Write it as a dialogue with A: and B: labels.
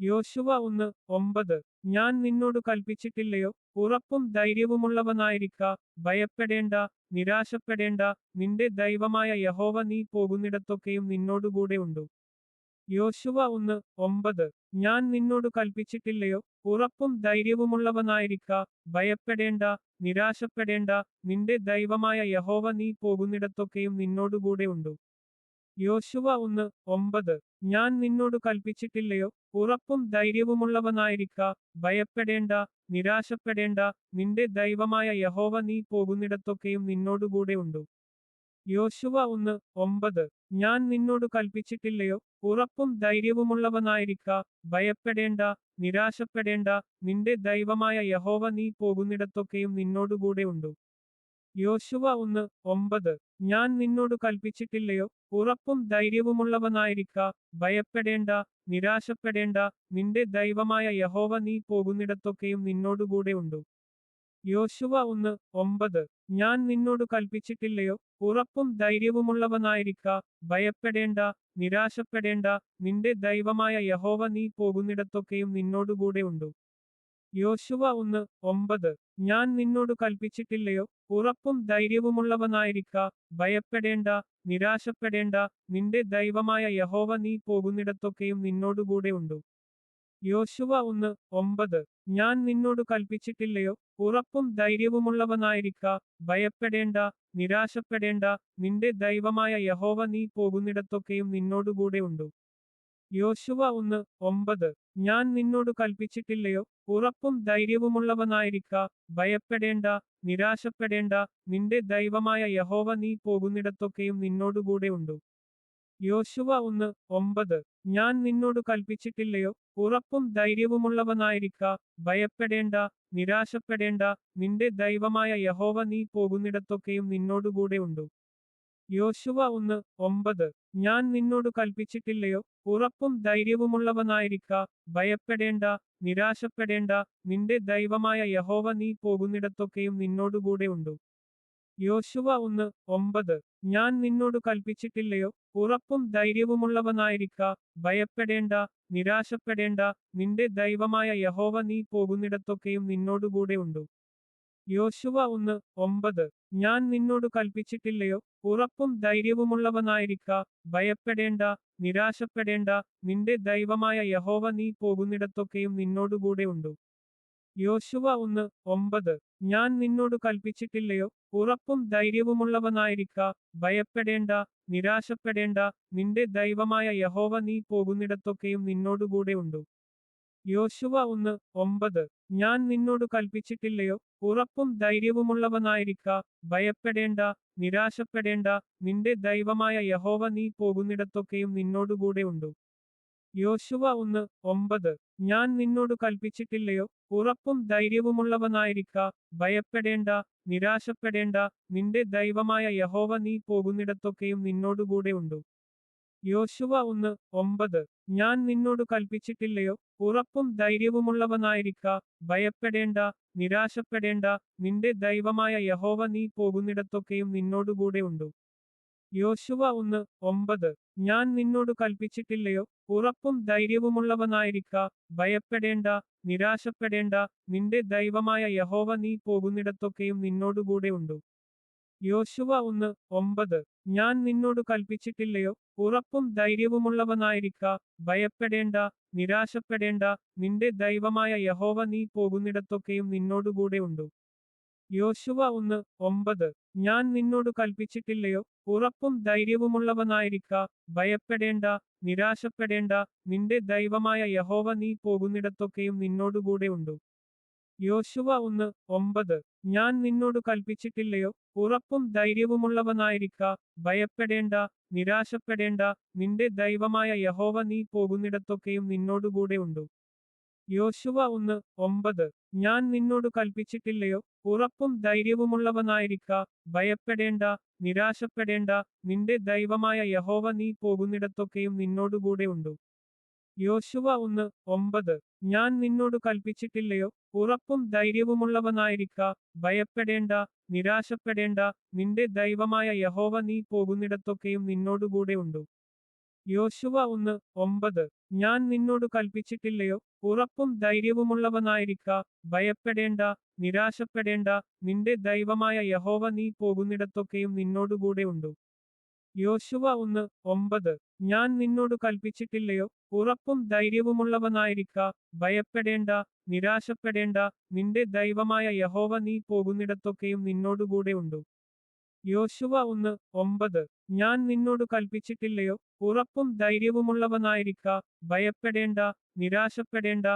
A: യോശുവ ഒന്ന് ഒമ്പത്. ഞാൻ നിന്നോട് കൽപ്പിച്ചിട്ടില്ലയോ? ഉറപ്പും ധൈര്യവുമുള്ളവനായിരിക്ക. ഭയപ്പെടേണ്ട നിരാശപ്പെടേണ്ട. നിന്റെ ദൈവമായ യഹോവ നീ പോകുന്നിടത്തൊക്കെയും നിന്നോടുകൂടെ ഉണ്ടു. യോശുവ ഒന്ന് ഒമ്പത്. ഞാൻ നിന്നോട് കൽപ്പിച്ചിട്ടില്ലയോ? ഉറപ്പും ധൈര്യവുമുള്ളവനായിരിക്ക. ഭയപ്പെടേണ്ട നിരാശപ്പെടേണ്ട. നിന്റെ ദൈവമായ യഹോവ നീ പോകുന്നിടത്തൊക്കെയും നിന്നോടുകൂടെ ഉണ്ടു. യോശുവ ഒന്ന് ഒമ്പത്. ഞാൻ നിന്നോട് കൽപ്പിച്ചിട്ടില്ലയോ? ഉറപ്പും ധൈര്യവുമുള്ളവനായിരിക്ക. ഭയപ്പെടേണ്ട നിരാശപ്പെടേണ്ട. നിന്റെ ദൈവമായ യഹോവ നീ പോകുന്നിടത്തൊക്കെയും നിന്നോടുകൂടെ ഉണ്ടു. യോശുവ ഒന്ന് ഒമ്പത്. ഞാൻ നിന്നോട് കൽപ്പിച്ചിട്ടില്ലയോ? ഉറപ്പും ധൈര്യവുമുള്ളവനായിരിക്ക. ഭയപ്പെടേണ്ട നിരാശപ്പെടേണ്ട. നിന്റെ ദൈവമായ യഹോവ നീ പോകുന്നിടത്തൊക്കെയും നിന്നോടുകൂടെ ഉണ്ടു. യോശുവ ഒന്ന് ഒമ്പത്. ഞാൻ നിന്നോട് കൽപ്പിച്ചിട്ടില്ലയോ? ഉറപ്പും ധൈര്യവുമുള്ളവനായിരിക്ക. ഭയപ്പെടേണ്ട നിരാശപ്പെടേണ്ട. നിന്റെ ദൈവമായ യഹോവ നീ പോകുന്നിടത്തൊക്കെയും നിന്നോടുകൂടെ ഉണ്ടു. യോശുവ ഒന്ന് ഒമ്പത്. ഞാൻ നിന്നോട് കൽപ്പിച്ചിട്ടില്ലയോ? ഉറപ്പും ധൈര്യവുമുള്ളവനായിരിക്ക. ഭയപ്പെടേണ്ട നിരാശപ്പെടേണ്ട. നിന്റെ ദൈവമായ യഹോവ നീ പോകുന്നിടത്തൊക്കെയും നിന്നോടുകൂടെ ഉണ്ടു. യോശുവ ഒന്ന് ഒമ്പത്. ഞാൻ നിന്നോട് കൽപ്പിച്ചിട്ടില്ലയോ? ഉറപ്പും ധൈര്യവുമുള്ളവനായിരിക്ക. ഭയപ്പെടേണ്ട നിരാശപ്പെടേണ്ട. നിന്റെ ദൈവമായ യഹോവ നീ പോകുന്നിടത്തൊക്കെയും നിന്നോടുകൂടെ ഉണ്ടു. യോശുവ ഒന്ന് ഒമ്പത്. ഞാൻ നിന്നോട് കൽപ്പിച്ചിട്ടില്ലയോ? ഉറപ്പും ധൈര്യവുമുള്ളവനായിരിക്ക. ഭയപ്പെടേണ്ട നിരാശപ്പെടേണ്ട. നിന്റെ ദൈവമായ യഹോവ നീ പോകുന്നിടത്തൊക്കെയും നിന്നോടുകൂടെ ഉണ്ടു. യോശുവ ഒന്ന് ഒമ്പത്. ഞാൻ നിന്നോട് കൽപ്പിച്ചിട്ടില്ലയോ? ഉറപ്പും ധൈര്യവുമുള്ളവനായിരിക്ക. ഭയപ്പെടേണ്ട നിരാശപ്പെടേണ്ട. നിന്റെ ദൈവമായ യഹോവ നീ പോകുന്നിടത്തൊക്കെയും നിന്നോടുകൂടെ ഉണ്ടു. യോശുവ ഒന്ന് ഒമ്പത്. ഞാൻ നിന്നോട് കൽപ്പിച്ചിട്ടില്ലയോ? ഉറപ്പും ധൈര്യവുമുള്ളവനായിരിക്ക. ഭയപ്പെടേണ്ട നിരാശപ്പെടേണ്ട. നിന്റെ ദൈവമായ യഹോവ നീ പോകുന്നിടത്തൊക്കെയും നിന്നോടുകൂടെ ഉണ്ടു. യോശുവ ഒന്ന് ഒമ്പത്. ഞാൻ നിന്നോട് കൽപ്പിച്ചിട്ടില്ലയോ ഉറപ്പും ധൈര്യവുമുള്ളവനായിരിക്ക. ഭയപ്പെടേണ്ട നിരാശപ്പെടേണ്ട. നിന്റെ ദൈവമായ യഹോവ നീ പോകുന്നിടത്തൊക്കെയും നിന്നോടുകൂടെ ഉണ്ടു. യോശുവ ഒന്ന് ഒമ്പത്. ഞാൻ നിന്നോട് കൽപ്പിച്ചിട്ടില്ലയോ ഉറപ്പും ധൈര്യവുമുള്ളവനായിരിക്ക. ഭയപ്പെടേണ്ട നിരാശപ്പെടേണ്ട. നിന്റെ ദൈവമായ യഹോവ നീ പോകുന്നിടത്തൊക്കെയും നിന്നോടുകൂടെ ഉണ്ടു. യോശുവ ഒന്ന് ഒമ്പത്. ഞാൻ നിന്നോട് കൽപ്പിച്ചിട്ടില്ലയോ? ഉറപ്പും ധൈര്യവുമുള്ളവനായിരിക്ക. ഭയപ്പെടേണ്ട നിരാശപ്പെടേണ്ട. നിന്റെ ദൈവമായ യഹോവ നീ പോകുന്നിടത്തൊക്കെയും നിന്നോടുകൂടെ ഉണ്ടു. യോശുവ ഒന്ന് ഒമ്പത്. ഞാൻ നിന്നോട് കൽപ്പിച്ചിട്ടില്ലയോ? ഉറപ്പും ധൈര്യവുമുള്ളവനായിരിക്ക. ഭയപ്പെടേണ്ട നിരാശപ്പെടേണ്ട. നിന്റെ ദൈവമായ യഹോവ നീ പോകുന്നിടത്തൊക്കെയും നിന്നോടുകൂടെ ഉണ്ടു. യോശുവ ഒന്ന് ഒമ്പത്. ഞാൻ നിന്നോട് കൽപ്പിച്ചിട്ടില്ലയോ? ഉറപ്പും ധൈര്യവുമുള്ളവനായിരിക്ക. ഭയപ്പെടേണ്ട നിരാശപ്പെടേണ്ട. നിന്റെ ദൈവമായ യഹോവ നീ പോകുന്നിടത്തൊക്കെയും നിന്നോടുകൂടെ ഉണ്ടു. യോശുവ ഒന്ന് ഒമ്പത്. ഞാൻ നിന്നോട് കൽപ്പിച്ചിട്ടില്ലയോ? ഉറപ്പും ധൈര്യവുമുള്ളവനായിരിക്ക. ഭയപ്പെടേണ്ട നിരാശപ്പെടേണ്ട. നിന്റെ ദൈവമായ യഹോവ നീ പോകുന്നിടത്തൊക്കെയും നിന്നോടുകൂടെ ഉണ്ടു. യോശുവ ഒന്ന് ഒമ്പത്. ഞാൻ നിന്നോട് കൽപ്പിച്ചിട്ടില്ലയോ? ഉറപ്പും ധൈര്യവുമുള്ളവനായിരിക്ക. ഭയപ്പെടേണ്ട നിരാശപ്പെടേണ്ട. നിന്റെ ദൈവമായ യഹോവ നീ പോകുന്നിടത്തൊക്കെയും നിന്നോടുകൂടെ ഉണ്ടു. യോശുവ ഒന്ന് ഒമ്പത്. ഞാൻ നിന്നോട് കൽപ്പിച്ചിട്ടില്ലയോ? ഉറപ്പും ധൈര്യവുമുള്ളവനായിരിക്ക. ഭയപ്പെടേണ്ട നിരാശപ്പെടേണ്ട. നിന്റെ ദൈവമായ യഹോവ നീ പോകുന്നിടത്തൊക്കെയും നിന്നോടുകൂടെ ഉണ്ടു. യോശുവ ഒന്ന് ഒമ്പത്. ഞാൻ നിന്നോട് കൽപ്പിച്ചിട്ടില്ലയോ? ഉറപ്പും ധൈര്യവുമുള്ളവനായിരിക്ക. ഭയപ്പെടേണ്ട നിരാശപ്പെടേണ്ട. നിന്റെ ദൈവമായ യഹോവ നീ പോകുന്നിടത്തൊക്കെയും നിന്നോടുകൂടെ ഉണ്ടു. യോശുവ ഒന്ന് ഒമ്പത്. ഞാൻ നിന്നോട് കൽപ്പിച്ചിട്ടില്ലയോ? ഉറപ്പും ധൈര്യവുമുള്ളവനായിരിക്ക. ഭയപ്പെടേണ്ട നിരാശപ്പെടേണ്ട. നിന്റെ ദൈവമായ യഹോവ നീ പോകുന്നിടത്തൊക്കെയും നിന്നോടുകൂടെ ഉണ്ടു. യോശുവ ഒന്ന് ഒമ്പത്. ഞാൻ നിന്നോട് കൽപ്പിച്ചിട്ടില്ലയോ? ഉറപ്പും ധൈര്യവുമുള്ളവനായിരിക്ക. ഭയപ്പെടേണ്ട നിരാശപ്പെടേണ്ട. നിന്റെ ദൈവമായ യഹോവ നീ പോകുന്നിടത്തൊക്കെയും നിന്നോടുകൂടെ ഉണ്ടു. യോശുവ ഒന്ന് ഒമ്പത്. ഞാൻ നിന്നോട് കൽപ്പിച്ചിട്ടില്ലയോ? ഉറപ്പും ധൈര്യവുമുള്ളവനായിരിക്ക. ഭയപ്പെടേണ്ട നിരാശപ്പെടേണ്ട. നിന്റെ ദൈവമായ യഹോവ നീ പോകുന്നിടത്തൊക്കെയും നിന്നോടുകൂടെ ഉണ്ടു. യോശുവ ഒന്ന് ഒമ്പത്. ഞാൻ നിന്നോട് കൽപ്പിച്ചിട്ടില്ലയോ? ഉറപ്പും ധൈര്യവുമുള്ളവനായിരിക്ക. ഭയപ്പെടേണ്ട നിരാശപ്പെടേണ്ട. നിന്റെ ദൈവമായ യഹോവ നീ പോകുന്നിടത്തൊക്കെയും നിന്നോടുകൂടെ ഉണ്ടു. യോശുവ ഒന്ന് ഒമ്പത്. ഞാൻ നിന്നോട് കൽപ്പിച്ചിട്ടില്ലയോ? ഉറപ്പും ധൈര്യവുമുള്ളവനായിരിക്ക. ഭയപ്പെടേണ്ട നിരാശപ്പെടേണ്ട. നിന്റെ ദൈവമായ യഹോവ നീ പോകുന്നിടത്തൊക്കെയും നിന്നോടുകൂടെ ഉണ്ടു. യോശുവ ഒന്ന് ഒമ്പത്. ഞാൻ നിന്നോട് കൽപ്പിച്ചിട്ടില്ലയോ? ഉറപ്പും ധൈര്യവുമുള്ളവനായിരിക്ക. ഭയപ്പെടേണ്ട നിരാശപ്പെടേണ്ട. നിന്റെ ദൈവമായ യഹോവ നീ പോകുന്നിടത്തൊക്കെയും നിന്നോടുകൂടെ ഉണ്ടു. യോശുവ ഒന്ന് ഒമ്പത്. ഞാൻ നിന്നോട് കൽപ്പിച്ചിട്ടില്ലയോ? ഉറപ്പും ധൈര്യവുമുള്ളവനായിരിക്ക. ഭയപ്പെടേണ്ട നിരാശപ്പെടേണ്ട.